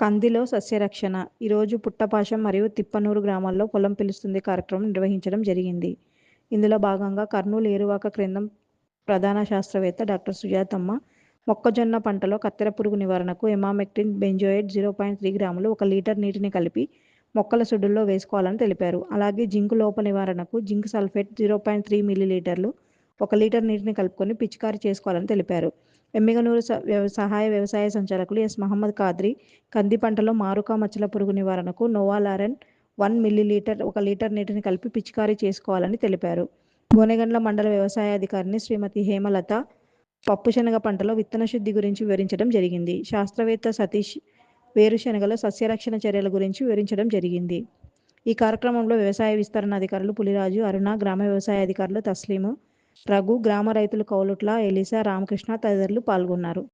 కందిలో సస్యరక్షణ. ఈరోజు పుట్టపాశం మరియు తిప్పనూరు గ్రామాల్లో పొలం పిలుస్తుంది కార్యక్రమం నిర్వహించడం జరిగింది. ఇందులో భాగంగా కర్నూలు ఏరువాక కేంద్రం ప్రధాన శాస్త్రవేత్త డాక్టర్ సుజాతమ్మ మొక్కజొన్న పంటలో కత్తెర పురుగు నివారణకు emamectin benzoate zero point three గ్రాములు ఒక లీటర్ నీటిని కలిపి మొక్కల సుడుల్లో వేసుకోవాలని తెలిపారు. అలాగే జింకు లోప నివారణకు zinc sulphate zero point three మిల్లీలీటర్లు ఒక లీటర్ నీటిని కలుపుకొని పిచికారీ చేసుకోవాలని తెలిపారు. ఎమ్మిగనూరు స- సహాయ వ్యవసాయ సంచాలకులు ఎస్. మహమ్మద్ ఖాద్రి కంది పంటలో మారుకా మచ్చల పురుగు నివారణకు నోవాలారెన్ వన్ మిల్లీ లీటర్ ఒక లీటర్ నీటిని కలిపి పిచికారీ చేసుకోవాలని తెలిపారు. గోనెగండ్ల మండల వ్యవసాయ అధికారిని శ్రీమతి హేమలత పప్పుశనగ పంటలో విత్తన శుద్ధి గురించి వివరించడం జరిగింది. శాస్త్రవేత్త సతీష్ వేరుశనగలో సస్యరక్షణ చర్యల గురించి వివరించడం జరిగింది. ఈ కార్యక్రమంలో వ్యవసాయ విస్తరణ అధికారులు పులిరాజు అరుణ గ్రామ వ్యవసాయ అధికారులు తస్లీము రఘు గ్రామ రైతులు కౌలుట్ల ఎలిసా రామకృష్ణ తదితరులు పాల్గొన్నారు.